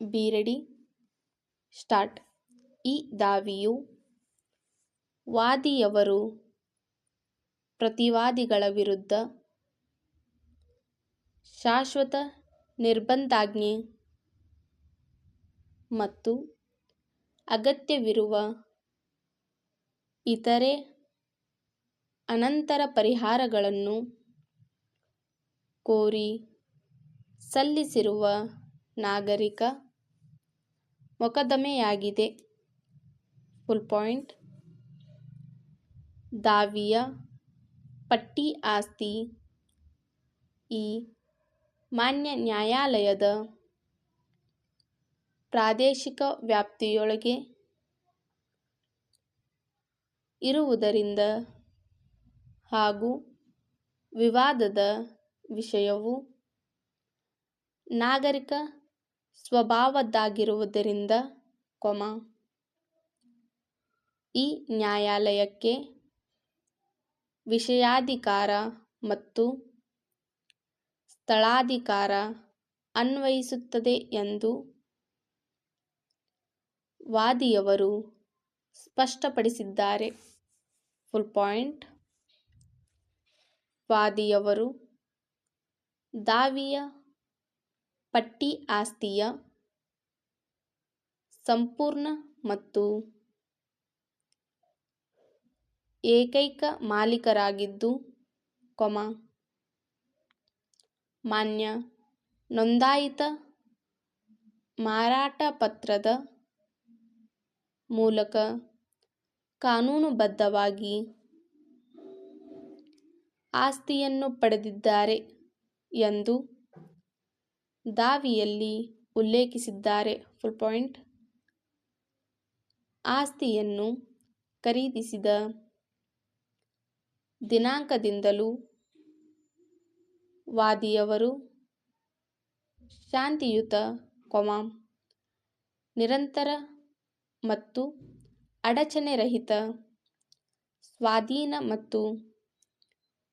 Be ready. Start. ಈ ದಾವಿಯು ವಾದಿಯವರು ಪ್ರತಿವಾದಿಗಳ ವಿರುದ್ಧ ಶಾಶ್ವತ ನಿರ್ಬಂಧಾಜ್ಞೆ ಮತ್ತು ಅಗತ್ಯವಿರುವ ಇತರೆ ಅನಂತರ ಪರಿಹಾರಗಳನ್ನು ಕೋರಿ ಸಲ್ಲಿಸಿರುವ ನಾಗರಿಕ ಮೊಕದ್ದಮೆಯಾಗಿದೆ. ಫುಲ್ ಪಾಯಿಂಟ್ ದಾವಿಯ ಪಟ್ಟಿ ಆಸ್ತಿ. ಈ ಮಾನ್ಯ ನ್ಯಾಯಾಲಯದ ಪ್ರಾದೇಶಿಕ ವ್ಯಾಪ್ತಿಯೊಳಗೆ ಇರುವುದರಿಂದ ಹಾಗೂ ವಿವಾದದ ವಿಷಯವು ನಾಗರಿಕ ಸ್ವಭಾವದ್ದಾಗಿರುವುದರಿಂದ, ಕೊಮ, ಈ ನ್ಯಾಯಾಲಯಕ್ಕೆ ವಿಷಯಾಧಿಕಾರ ಮತ್ತು ಸ್ಥಳಾಧಿಕಾರ ಅನ್ವಯಿಸುತ್ತದೆ ಎಂದು ವಾದಿಯವರು ಸ್ಪಷ್ಟಪಡಿಸಿದ್ದಾರೆ. Full point. ವಾದಿಯವರು ದಾವಿಯ ಪಟ್ಟಿ ಆಸ್ತಿಯ ಸಂಪೂರ್ಣ ಮತ್ತು ಏಕೈಕ ಮಾಲೀಕರಾಗಿದ್ದು, ಕೊಮ, ಮಾನ್ಯ ನೋಂದಾಯಿತ ಮಾರಾಟ ಪತ್ರದ ಮೂಲಕ ಕಾನೂನುಬದ್ಧವಾಗಿ ಆಸ್ತಿಯನ್ನು ಪಡೆದಿದ್ದಾರೆ ಎಂದು ದಾವಿಯಲ್ಲಿ ಉಲ್ಲೇಖಿಸಿದ್ದಾರೆ. ಫುಲ್ ಪಾಯಿಂಟ್ ಆಸ್ತಿಯನ್ನು ಖರೀದಿಸಿದ ದಿನಾಂಕದಿಂದಲೂ ವಾದಿಯವರು ಶಾಂತಿಯುತ ಕೊಮ ನಿರಂತರ ಮತ್ತು ಅಡಚಣೆರಹಿತ ಸ್ವಾಧೀನ ಮತ್ತು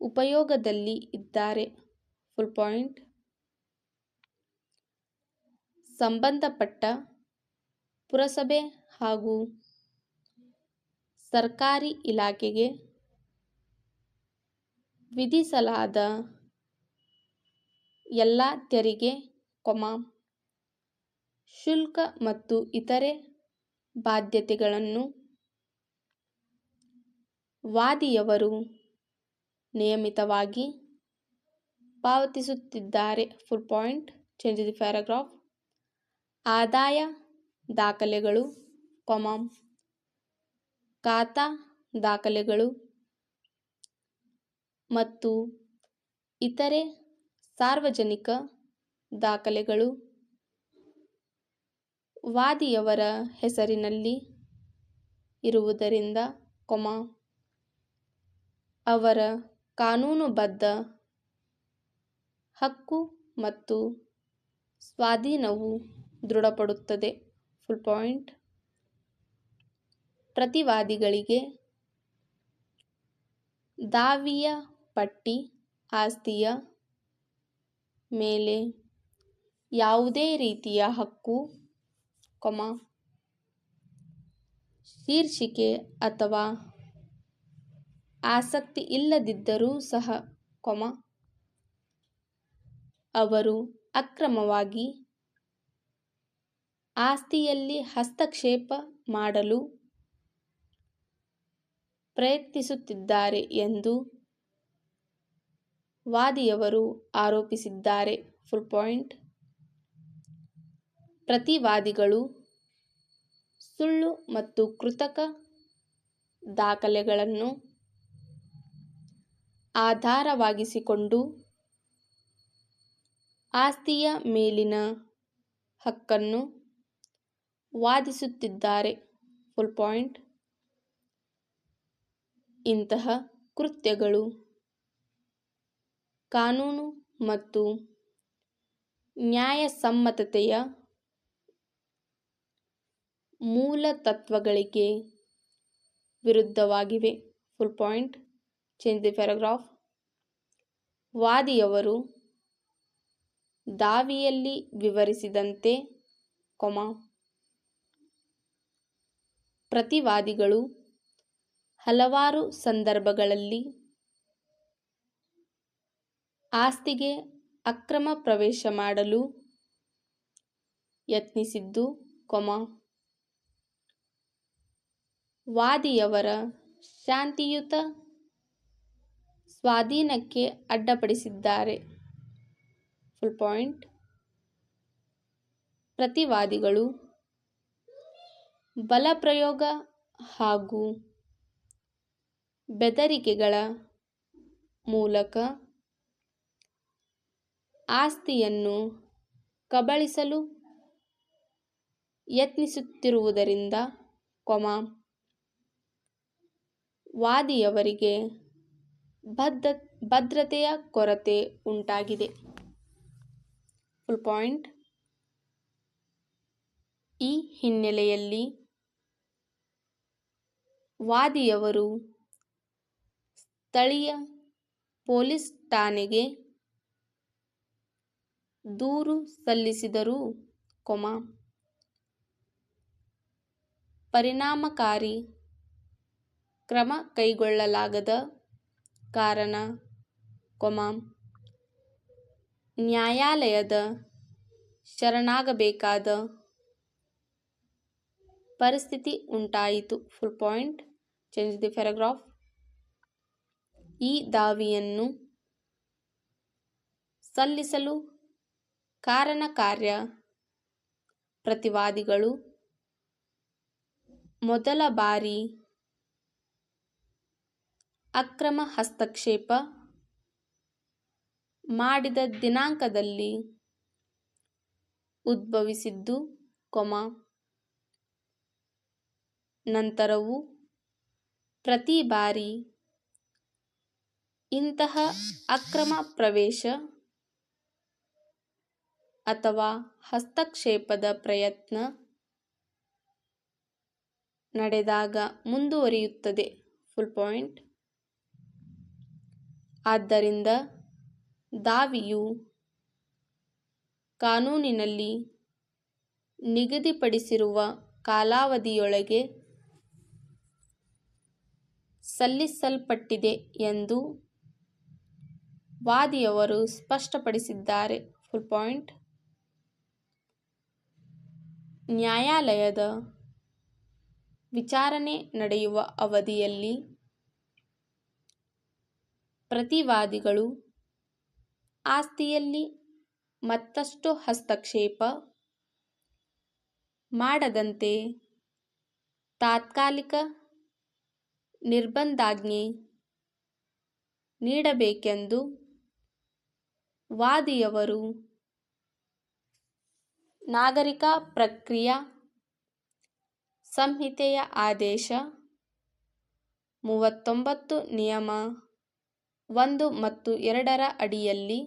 ಉಪಯೋಗದಲ್ಲಿ ಇದ್ದಾರೆ. ಫುಲ್ ಪಾಯಿಂಟ್ ಸಂಬಂಧಪಟ್ಟ ಪುರಸಭೆ ಹಾಗೂ ಸರ್ಕಾರಿ ಇಲಾಖೆಗೆ ವಿಧಿಸಲಾದ ಎಲ್ಲ ತೆರಿಗೆ, ಕೊಮ, ಶುಲ್ಕ ಮತ್ತು ಇತರೆ ಬಾಧ್ಯತೆಗಳನ್ನು ವಾದಿಯವರು ನಿಯಮಿತವಾಗಿ ಪಾವತಿಸುತ್ತಿದ್ದಾರೆ. Full point, change the paragraph. ಆದಾಯ, ದಾಖಲೆಗಳು ಕೊಮಾಂ ಖಾತಾ, ದಾಖಲೆಗಳು ಮತ್ತು ಇತರೆ ಸಾರ್ವಜನಿಕ ದಾಖಲೆಗಳು. ವಾದಿಯವರ ಹೆಸರಿನಲ್ಲಿ ಇರುವುದರಿಂದ ಕೊಮ ಅವರ ಕಾನೂನುಬದ್ಧ ಹಕ್ಕು ಮತ್ತು ಸ್ವಾಧೀನವು ದೃಢಪಡುತ್ತದೆ. ಫುಲ್ ಪಾಯಿಂಟ್ ಪ್ರತಿವಾದಿಗಳಿಗೆ ದಾವಿಯ ಪಟ್ಟಿ ಆಸ್ತಿಯ ಮೇಲೆ ಯಾವುದೇ ರೀತಿಯ ಹಕ್ಕು ಕೊಮ ಶೀರ್ಷಿಕೆ ಅಥವಾ ಆಸಕ್ತಿ ಇಲ್ಲದಿದ್ದರೂ ಸಹ ಕೊಮ ಅವರು ಅಕ್ರಮವಾಗಿ ಆಸ್ತಿಯಲ್ಲಿ ಹಸ್ತಕ್ಷೇಪ ಮಾಡಲು ಪ್ರಯತ್ನಿಸುತ್ತಿದ್ದಾರೆ ಎಂದು ವಾದಿಯವರು ಆರೋಪಿಸಿದ್ದಾರೆ. Full point. ಪ್ರತಿವಾದಿಗಳು ಸುಳ್ಳು ಮತ್ತು ಕೃತಕ ದಾಖಲೆಗಳನ್ನು ಆಧಾರವಾಗಿಸಿಕೊಂಡು ಆಸ್ತಿಯ ಮೇಲಿನ ಹಕ್ಕನ್ನು ವಾದಿಸುತ್ತಿದ್ದಾರೆ. ಫುಲ್ ಪಾಯಿಂಟ್ ಇಂತಹ ಕೃತ್ಯಗಳು ಕಾನೂನು ಮತ್ತು ನ್ಯಾಯಸಮ್ಮತತೆಯ ಮೂಲ ತತ್ವಗಳಿಗೆ ವಿರುದ್ಧವಾಗಿವೆ. Full point change the paragraph ವಾದಿಯವರು ದಾವಿಯಲ್ಲಿ ವಿವರಿಸಿದಂತೆ ಕೊಮ ಪ್ರತಿವಾದಿಗಳು ಹಲವಾರು ಸಂದರ್ಭಗಳಲ್ಲಿ ಆಸ್ತಿಗೆ ಅಕ್ರಮ ಪ್ರವೇಶ ಮಾಡಲು ಯತ್ನಿಸಿದ್ದು, ಕೊಮ. ವಾದಿಯವರ ಶಾಂತಿಯುತ ಸ್ವಾಧೀನಕ್ಕೆ ಅಡ್ಡಪಡಿಸಿದ್ದಾರೆ. ಫುಲ್ ಪಾಯಿಂಟ್ ಪ್ರತಿವಾದಿಗಳು ಬಲಪ್ರಯೋಗ ಹಾಗೂ ಬೆದರಿಕೆಗಳ ಮೂಲಕ ಆಸ್ತಿಯನ್ನು ಕಬಳಿಸಲು ಯತ್ನಿಸುತ್ತಿರುವುದರಿಂದ ಕೊಮ ವಾದಿಯವರಿಗೆ ಬದ್ಧ ಭದ್ರತೆಯ ಕೊರತೆ ಉಂಟಾಗಿದೆ. ಫುಲ್ ಪಾಯಿಂಟ್ ಈ ಹಿನ್ನೆಲೆಯಲ್ಲಿ ವಾದಿಯವರು ಸ್ಥಳೀಯ ಪೊಲೀಸ್ ಠಾಣೆಗೆ ದೂರು ಸಲ್ಲಿಸಿದರು. ಕೊಮ. ಪರಿಣಾಮಕಾರಿ ಕ್ರಮ ಕೈಗೊಳ್ಳಲಾಗದ ಕಾರಣ ಕೊಮ. ನ್ಯಾಯಾಲಯದ ಶರಣಾಗಬೇಕಾದ ಪರಿಸ್ಥಿತಿ ಉಂಟಾಯಿತು. Full point change the paragraph ಈ ದಾವಿಯನ್ನು ಸಲ್ಲಿಸಲು ಕಾರಣ ಕಾರ್ಯ ಪ್ರತಿವಾದಿಗಳು ಮೊದಲ ಬಾರಿ ಅಕ್ರಮ ಹಸ್ತಕ್ಷೇಪ ಮಾಡಿದ ದಿನಾಂಕದಲ್ಲಿ ಉದ್ಭವಿಸಿದ್ದು, ಕೊಮ ನಂತರವೂ ಪ್ರತಿ ಬಾರಿ ಇಂತಹ ಅಕ್ರಮ ಪ್ರವೇಶ ಅಥವಾ ಹಸ್ತಕ್ಷೇಪದ ಪ್ರಯತ್ನ ನಡೆದಾಗ ಮುಂದುವರಿಯುತ್ತದೆ. ಫುಲ್ ಪಾಯಿಂಟ್ ಆದ್ದರಿಂದ ದಾವಿಯು ಕಾನೂನಿನಲ್ಲಿ ನಿಗದಿಪಡಿಸಿರುವ ಕಾಲಾವಧಿಯೊಳಗೆ ಸಲ್ಲಿಸಲ್ಪಟ್ಟಿದೆ ಎಂದು ವಾದಿಯವರು ಸ್ಪಷ್ಟಪಡಿಸಿದ್ದಾರೆ. Full point. ನ್ಯಾಯಾಲಯದ ವಿಚಾರಣೆ ನಡೆಯುವ ಅವಧಿಯಲ್ಲಿ ಪ್ರತಿವಾದಿಗಳು ಆಸ್ತಿಯಲ್ಲಿ ಮತ್ತಷ್ಟು ಹಸ್ತಕ್ಷೇಪ ಮಾಡದಂತೆ ತಾತ್ಕಾಲಿಕ ನಿರ್ಬಂಧಾಜ್ಞೆ ನೀಡಬೇಕೆಂದು ವಾದಿಯವರು. ನಾಗರಿಕ ಪ್ರಕ್ರಿಯಾ ಸಂಹಿತೆಯ ಆದೇಶ ಮೂವತ್ತೊಂಬತ್ತು ನಿಯಮ ಒಂದು ಮತ್ತು ಎರಡರ ಅಡಿಯಲ್ಲಿ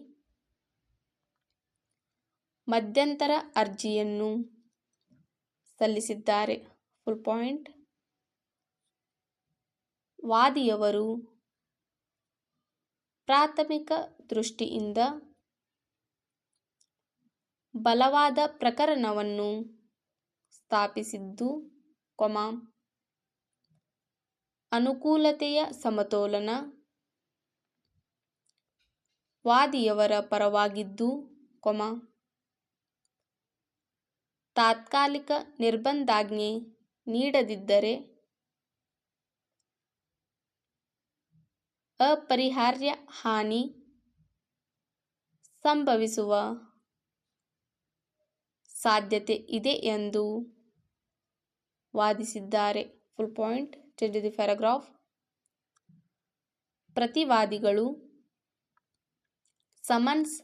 ಮಧ್ಯಂತರ ಅರ್ಜಿಯನ್ನು ಸಲ್ಲಿಸಿದ್ದಾರೆ. ಫುಲ್ ಪಾಯಿಂಟ್ ವಾದಿಯವರು ಪ್ರಾಥಮಿಕ ದೃಷ್ಟಿಯಿಂದ ಬಲವಾದ ಪ್ರಕರಣವನ್ನು ಸ್ಥಾಪಿಸಿದ್ದು, ಕೊಮ, ಅನುಕೂಲತೆಯ ಸಮತೋಲನ ವಾದಿಯವರ ಪರವಾಗಿದ್ದು, ಕೊಮ, ತಾತ್ಕಾಲಿಕ ನಿರ್ಬಂಧಾಜ್ಞೆ ನೀಡದಿದ್ದರೆ ಅಪರಿಹಾರ್ಯ ಹಾನಿ ಸಂಭವಿಸುವ ಸಾಧ್ಯತೆ ಇದೆ ಎಂದು ವಾದಿಸಿದ್ದಾರೆ. Full point change the paragraph ಪ್ರತಿವಾದಿಗಳು summons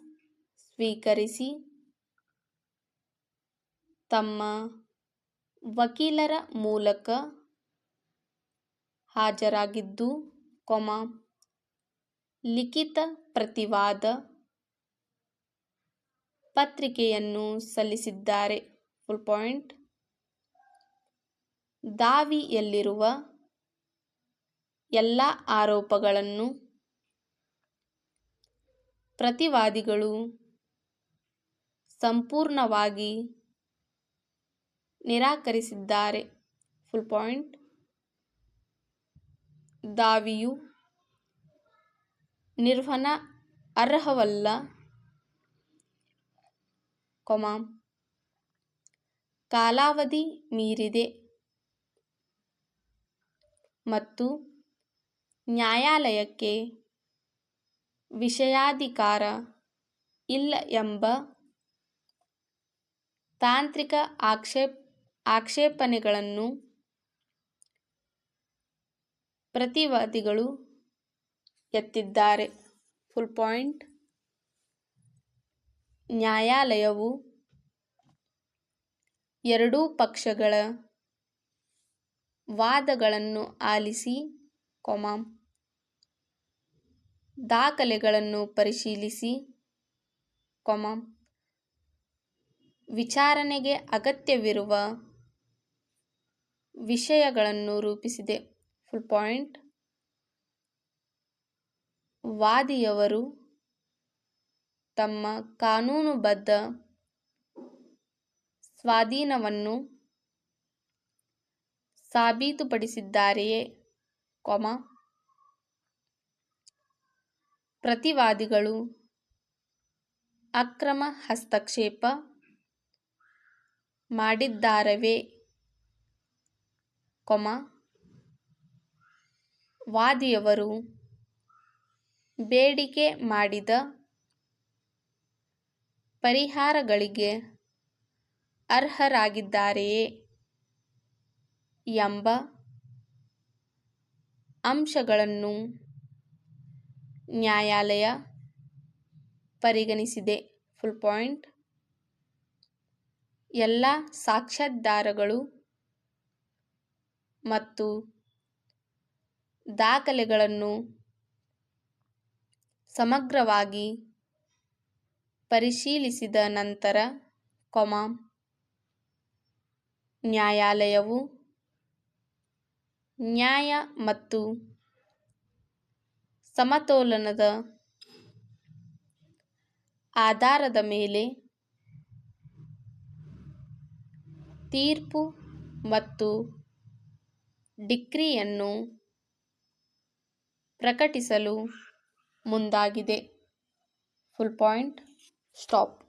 ಸ್ವೀಕರಿಸಿ ತಮ್ಮ ವಕೀಲರ ಮೂಲಕ ಹಾಜರಾಗಿದ್ದು ಕೊಮ ಲಿಖಿತ ಪ್ರತಿವಾದ ಪತ್ರಿಕೆಯನ್ನು ಸಲ್ಲಿಸಿದ್ದಾರೆ. ಫುಲ್ ಪಾಯಿಂಟ್ ದಾವಿಯಲ್ಲಿರುವ ಎಲ್ಲ ಆರೋಪಗಳನ್ನು ಪ್ರತಿವಾದಿಗಳು ಸಂಪೂರ್ಣವಾಗಿ ನಿರಾಕರಿಸಿದ್ದಾರೆ. ಫುಲ್ ಪಾಯಿಂಟ್ ದಾವಿಯು ನಿರ್ವಹಣ ಅರ್ಹವಲ್ಲ ಕಾಲಾವಧಿ ಮೀರಿದೆ ಮತ್ತು ನ್ಯಾಯಾಲಯಕ್ಕೆ ವಿಷಯಾಧಿಕಾರ ಇಲ್ಲ ಎಂಬ ತಾಂತ್ರಿಕ ಆಕ್ಷೇಪ ಆಕ್ಷೇಪಣೆಗಳನ್ನು ಪ್ರತಿವಾದಿಗಳು ಎತ್ತಿದ್ದಾರೆ. ಫುಲ್ ಪಾಯಿಂಟ್ ನ್ಯಾಯಾಲಯವು ಎರಡೂ ಪಕ್ಷಗಳ ವಾದಗಳನ್ನು ಆಲಿಸಿ ಕೊಮಾಂ ದಾಖಲೆಗಳನ್ನು ಪರಿಶೀಲಿಸಿ ಕೊಮಾಂ ವಿಚಾರಣೆಗೆ ಅಗತ್ಯವಿರುವ ವಿಷಯಗಳನ್ನು ರೂಪಿಸಿದೆ. ಫುಲ್ ಪಾಯಿಂಟ್ ವಾದಿಯವರು ತಮ್ಮ ಕಾನೂನುಬದ್ಧ ಸ್ವಾಧೀನವನ್ನು ಸಾಬೀತುಪಡಿಸಿದ್ದಾರೆಯೇ? ಕೊಮ. ಪ್ರತಿವಾದಿಗಳು ಅಕ್ರಮ ಹಸ್ತಕ್ಷೇಪ ಮಾಡಿದ್ದಾರವೇ? ಕೊಮ. ವಾದಿಯವರು ಬೇಡಿಕೆ ಮಾಡಿದ ಪರಿಹಾರಗಳಿಗೆ ಅರ್ಹರಾಗಿದ್ದಾರೆಯೇ ಎಂಬ ಅಂಶಗಳನ್ನು ನ್ಯಾಯಾಲಯ ಪರಿಗಣಿಸಿದೆ. Full point. ಎಲ್ಲ ಸಾಕ್ಷ್ಯಾಧಾರಗಳು ಮತ್ತು ದಾಖಲೆಗಳನ್ನು ಸಮಗ್ರವಾಗಿ ಪರಿಶೀಲಿಸಿದ ನಂತರ ಕೊಮ ನ್ಯಾಯಾಲಯವು ನ್ಯಾಯ ಮತ್ತು ಸಮತೋಲನದ ಆಧಾರದ ಮೇಲೆ ತೀರ್ಪು ಮತ್ತು ಡಿಕ್ರಿಯನ್ನು ಪ್ರಕಟಿಸಲು ಮುಂದಾಗಿದೆ. Full point stop